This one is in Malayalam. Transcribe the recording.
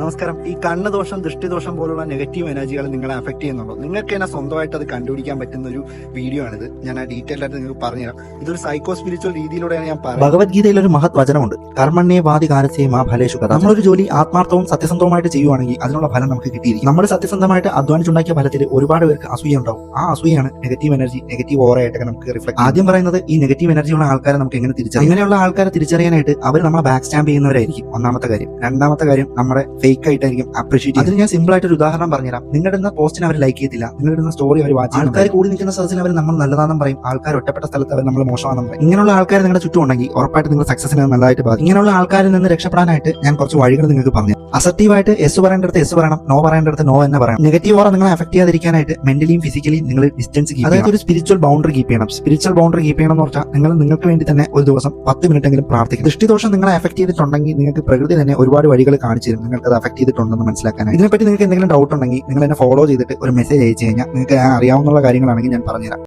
നമസ്കാരം. ഈ കണ്ണ് ദോഷം ദൃഷ്ടിദോഷം പോലുള്ള നെഗറ്റീവ് എനർജികൾ നിങ്ങളെ അഫക്ട് ചെയ്യുന്നുണ്ടോ? നിങ്ങൾക്ക് തന്നെ സ്വന്തമായിട്ട് അത് കണ്ടുപിടിക്കാൻ പറ്റുന്ന ഒരു വീഡിയോ ആണിത്. ഞാൻ ആ ഡീറ്റെയിൽ ആയിട്ട് നിങ്ങൾക്ക് പറഞ്ഞുതരാം. ഇതൊരു സൈക്കോ സ്പിരിച്വൽ രീതിയിലൂടെയാണ് ഞാൻ പറയുന്നത്. ഭഗവത്ഗീതയിൽ ഒരു മഹത് വചനമുണ്ട്. കർമ്മണ്യേ വാദി കാലസേ മാ ഫലേഷു കഥ. നമ്മളൊരു ജോലി ആത്മാർത്ഥവും സത്യസന്ധവുമായിട്ട് ചെയ്യുവാണെങ്കിൽ അതിനുള്ള ഫലം നമുക്ക് കിട്ടിയിരിക്കും. നമ്മൾ സത്യസന്ധമായിട്ട് അധ്വാനിച്ചുണ്ടാക്കിയ ഫലത്തിൽ ഒരുപാട് പേർക്ക് അസൂയ ഉണ്ടാവും. ആ അസൂയാണ് നെഗറ്റീവ് എനർജി നെഗറ്റീവ് ഓറയായിട്ടൊക്കെ നമുക്ക് റിഫ്ലക്ട് ആദ്യം പറയുന്നത് ഈ നെഗറ്റീവ് എനർജിയുള്ള ആൾക്കാരെ നമുക്ക് എങ്ങനെ തിരിച്ചറിയാം? ഇങ്ങനെയുള്ള ആൾക്കാരെ തിരിച്ചറിയാനായിട്ട് അവർ നമ്മളെ ബാക്ക് സ്റ്റാമ്പ് ചെയ്യുന്നവരായിരിക്കും. ഒന്നാമത്തെ കാര്യം. രണ്ടാമത്തെ കാര്യം നമ്മുടെ ഫേക്ക് ആയിട്ടായിരിക്കും അപ്രീഷിയേറ്റ് അതിന് ഞാൻ സിമ്പിൾ ആയിട്ട് ഒരു ഉദാഹരണം പറഞ്ഞുതരാം. നിങ്ങളുടെ ഇടുന്ന പോസ്റ്റിന് അവർ ലൈക്ക് ചെയ്തില്ല നിങ്ങളുടെ ഇടുന്ന സ്റ്റോറി അവർ വാച്ച് ആൾക്കാർ കൂടി നിൽക്കുന്ന സ്ഥലത്തിൽ അവർ നമ്മൾ നല്ലതാണെന്ന് പറയും. ആൾക്കാർ ഒറ്റപ്പെട്ട സ്ഥലത്ത് അവർ നമ്മൾ മോശമാണെന്ന് പറയും. ഇങ്ങനെയുള്ള ആൾക്കാർ നിങ്ങളുടെ ചുറ്റും ഉണ്ടെങ്കിൽ ഉറപ്പായിട്ട് നിങ്ങൾ സക്സസിനെ നല്ലതായിട്ട് ബാധിക്കും. ഇങ്ങനെയുള്ള ആൾക്കാരിൽ നിന്ന് രക്ഷപ്പെടാനായിട്ട് ഞാൻ കുറച്ച് വഴികൾ നിങ്ങൾക്ക് പറഞ്ഞു അസക്റ്റീവായിട്ട് എസ് പറയേണ്ടത് എസ് പറയണം നോ പറയേണ്ടത് നോ എന്ന് പറയണം. നെഗറ്റീവ് ഓറ നിങ്ങളെ അഫക്ട് ചെയ്യാതിരിക്കാനായിട്ട് മെന്റലിയും ഫിസിക്കലിയും നിങ്ങൾ ഡിസ്റ്റൻസ് കീപ്പ് അതായത് ഒരു സ്പിരിച്വൽ ബൗണ്ടറി കീപ്പ് ചെയ്യണം. സ്പിരിച്വൽ ബൗണ്ടറി കീപ്പ് ചെയ്യണം എന്ന് പറഞ്ഞാൽ നിങ്ങൾ നിങ്ങൾക്ക് വേണ്ടി തന്നെ ഒരു ദിവസം പത്ത് മിനിറ്റ് എങ്കിലും പ്രാർത്ഥിക്കും ദൃഷ്ടിദോഷം നിങ്ങളെ അഫക്ട് ചെയ്തിട്ടുണ്ടെങ്കിൽ നിങ്ങൾക്ക് പ്രകൃതി തന്നെ ഒരുപാട് വഴികൾ കാണിച്ചു തരും. നിങ്ങൾക്ക് അത് അഫക്ട് ചെയ്തിട്ടുണ്ടെന്ന് മനസ്സിലാക്കാനായി ഇതിനെപ്പറ്റി നിങ്ങൾക്ക് എന്തെങ്കിലും ഡൗട്ട് ഉണ്ടെങ്കിൽ നിങ്ങൾ എന്നെ ഫോളോ ചെയ്തിട്ട് ഒരു മെസ്സേജ് അയച്ചു കഴിഞ്ഞാൽ നിങ്ങൾക്ക് അറിയാവുന്ന കാര്യങ്ങളാണെങ്കിൽ ഞാൻ പറഞ്ഞുതരാം.